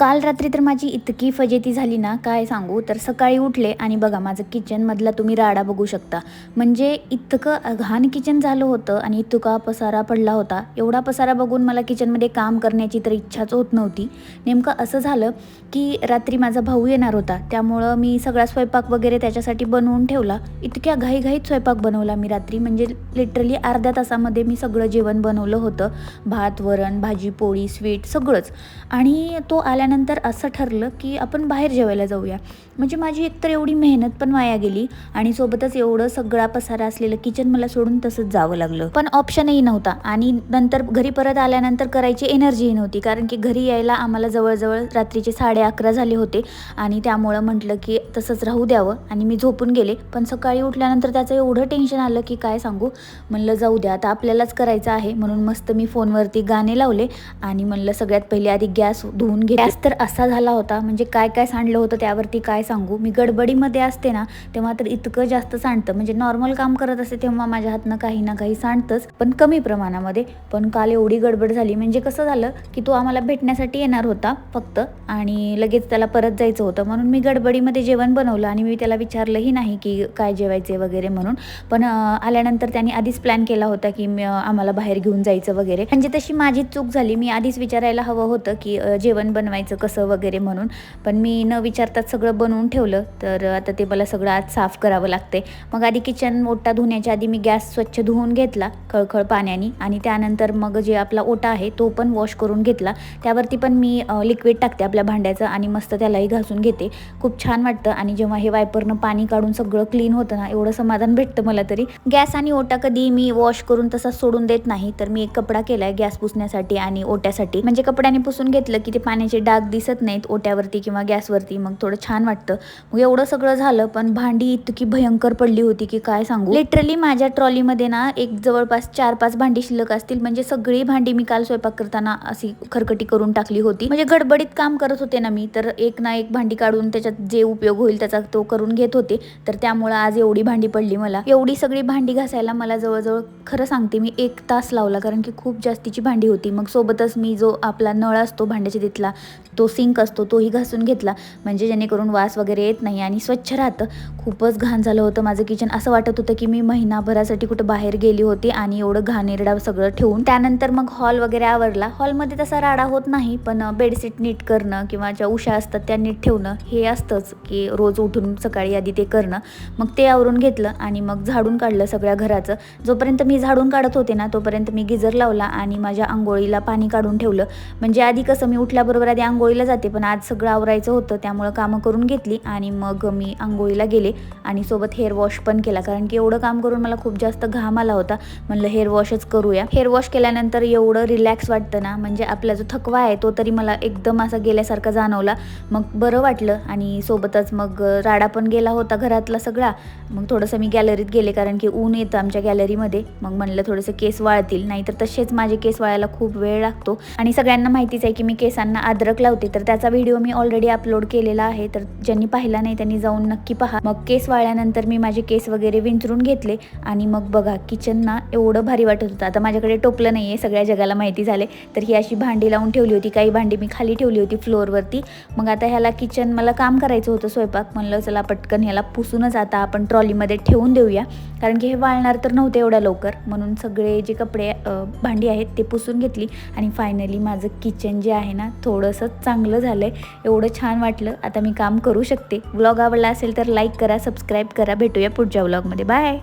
काल रात्री तर माझी इतकी फजेती झाली ना काय सांगू? तर सकाळी उठले आणि बघा माझं किचनमधला तुम्ही राडा बघू शकता. म्हणजे इतकं घाण किचन झालं होतं आणि इतका पसारा पडला होता. एवढा पसारा बघून मला किचनमध्ये काम करण्याची तर इच्छाच होत नव्हती. नेमकं असं झालं की रात्री माझा भाऊ येणार होता. त्यामुळं मी सगळा स्वयंपाक वगैरे त्याच्यासाठी बनवून ठेवला. इतक्या घाईघाईत स्वयंपाक बनवला मी रात्री. म्हणजे लिटरली अर्ध्या तासामध्ये मी सगळं जेवण बनवलं होतं. भात वरण भाजी पोळी स्वीट सगळंच. आणि तो त्यानंतर असं ठरलं की आपण बाहेर जेवायला जाऊया. म्हणजे माझी एकतर एवढी मेहनत पण वाया गेली आणि सोबतच एवढं सगळा पसारा असलेलं किचन मला सोडून तसंच जावं लागलं. पण ऑप्शनही नव्हता आणि नंतर घरी परत आल्यानंतर करायची एनर्जीही नव्हती. कारण की घरी यायला आम्हाला जवळजवळ रात्रीचे साडे अकरा झाले होते आणि त्यामुळं म्हटलं की तसंच राहू द्यावं आणि मी झोपून गेले. पण सकाळी उठल्यानंतर त्याचं एवढं टेन्शन आलं की काय सांगू? म्हणलं जाऊ द्या आता आपल्यालाच करायचं आहे. म्हणून मस्त मी फोनवरती गाणे लावले आणि म्हणलं सगळ्यात पहिले आधी गॅस धुवून घे गॅस तर असा झाला होता. म्हणजे काय काय सांडलं होतं त्यावरती काय सांगू? मी गडबडीमध्ये असते ना तेव्हा तर इतकं जास्त सांडतं. म्हणजे नॉर्मल काम करत असते तेव्हा माझ्या हातनं काही ना काही सांडतंच पण कमी प्रमाणामध्ये. पण काल एवढी गडबड झाली. म्हणजे कसं झालं की तो आम्हाला भेटण्यासाठी येणार होता फक्त आणि लगेच त्याला परत जायचं होतं. म्हणून मी गडबडीमध्ये जेवण बनवलं आणि मी त्याला विचारलंही नाही की काय जेवायचे वगैरे म्हणून. पण आल्यानंतर त्यांनी आधीच प्लॅन केला होता की आम्हाला बाहेर घेऊन जायचं वगैरे. म्हणजे तशी माझीच चूक झाली. मी आधीच विचारायला हवं होतं की जेवण बनवायचं कसं वगैरे म्हणून. पण मी न विचारताच सगळं बनवून ठेवलं. तर आता ते मला सगळं आज साफ करावं लागते मग आधी किचन ओटा धुण्याच्या आधी मी गॅस स्वच्छ धुवून घेतला खळखळ पाण्याने. आणि त्यानंतर मग जे आपला ओटा आहे तो पण वॉश करून घेतला. त्यावरती पण मी लिक्विड टाकते आपल्या भांड्याचं आणि मस्त त्यालाही घासून घेते. खूप छान वाटतं. आणि जेव्हा हे वायपरनं पाणी काढून सगळं क्लीन होतं ना एवढं समाधान भेटतं मला तरी. गॅस आणि ओटा कधी मी वॉश करून तसा सोडून देत नाही. तर मी एक कपडा केलाय गॅस पुसण्यासाठी आणि ओट्यासाठी. म्हणजे कपड्याने पुसून घेतलं की ते पाण्याचे डाग दिसत नाहीत ओट्यावरती किंवा गॅसवरती. मग थोडं छान वाटतं. मग एवढं सगळं झालं पण भांडी इतकी भयंकर पडली होती की काय सांगू? लिटरली माझ्या ट्रॉलीमध्ये ना एक जवळपास चार पाच भांडी शिल्लक असतील. म्हणजे सगळी भांडी मी काल स्वयंपाक करताना अशी खरकटी करून टाकली होती. म्हणजे गडबडीत काम करत होते ना मी तर एक ना एक भांडी काढून त्याच्यात जे उपयोग होईल त्याचा तो करून घेत होते. तर त्यामुळं आज एवढी भांडी पडली मला. एवढी सगळी भांडी घासायला मला जवळजवळ खरं सांगते मी एक तास लावला. कारण की खूप जास्तीची भांडी होती. मग सोबतच मी जो आपला नळ असतो भांड्याच्या तिथला तो सिंक असतो तोही घासून घेतला. म्हणजे जेणेकरून वास वगैरे येत नाही आणि स्वच्छ राहतं. खूपच घाण झालं होतं माझं किचन असं वाटत होतं की मी महिनाभरासाठी कुठं बाहेर गेली होती आणि एवढं घाणेरडा सगळं ठेवून. त्यानंतर मग हॉल वगैरे आवरला. हॉलमध्ये तसा राडा होत नाही पण बेडशीट नीट करणं किंवा ज्या उशा असतात त्या नीट ठेवणं हे असतंच की रोज उठून सकाळी आधी ते करणं. मग ते आवरून घेतलं आणि मग झाडून काढलं सगळ्या घराचं. जोपर्यंत मी झाडून काढत होते ना तोपर्यंत मी गिजर लावला आणि माझ्या आंघोळीला पाणी काढून ठेवलं. म्हणजे आधी कसं मी उठल्याबरोबर आधी आंघोळीला जाते पण आज सगळं आवरायचं होतं त्यामुळं कामं करून घेतली आणि मग मी आंघोळीला गेले आणि सोबत हेअर वॉश पण केला. कारण की एवढं काम करून मला खूप जास्त घाम आला होता. म्हणलं हेअर वॉशच करूया. हेअर वॉश केल्यानंतर एवढं रिलॅक्स वाटतं ना म्हणजे आपला जो थकवा आहे तो तरी मला एकदम असा गेल्यासारखा जाणवला. मग बरं वाटलं आणि सोबतच मग राडा पण गेला होता घरातला सगळा. मग थोडंसं मी गॅलरीत गेले कारण की ऊन येतं आमच्या गॅलरीमध्ये मग म्हणलं थोडंसं केस वाळतील नाहीतर तसेच माझे केस वाळायला खूप वेळ लागतो. आणि सगळ्यांना माहितीच आहे की मी केसांना अद्रक होती. तर त्याचा व्हिडिओ मी ऑलरेडी अपलोड केलेला आहे. तर ज्यांनी पाहिला नाही त्यांनी जाऊन नक्की पहा. मग केस वाळल्यानंतर मी माझे केस वगैरे विंचरून घेतले आणि मग बघा किचन ना एवढं भारी वाटत होतं. आता माझ्याकडे टोपलं नाही आहे सगळ्या जगाला माहिती झाले तर ही अशी भांडी लावून ठेवली होती. काही भांडी मी खाली ठेवली होती फ्लोअरवरती मग आता ह्याला किचन मला काम करायचं होतं स्वयंपाक. म्हणलं चला पटकन ह्याला पुसूनच आता आपण ट्रॉलीमध्ये ठेवून देऊया. कारण की हे वाळणार तर नव्हते एवढ्या लवकर. म्हणून सगळे जे कपडे भांडी आहेत ते पुसून घेतली. आणि फायनली माझं किचन जे आहे ना थोडंसं चांगलं झालं आहे एवढं छान वाटलं. आता मी काम करू शकते. व्लॉग आवडला असेल तर लाईक करा सबस्क्राईब करा. भेटूया पुढच्या व्लॉगमध्ये बाय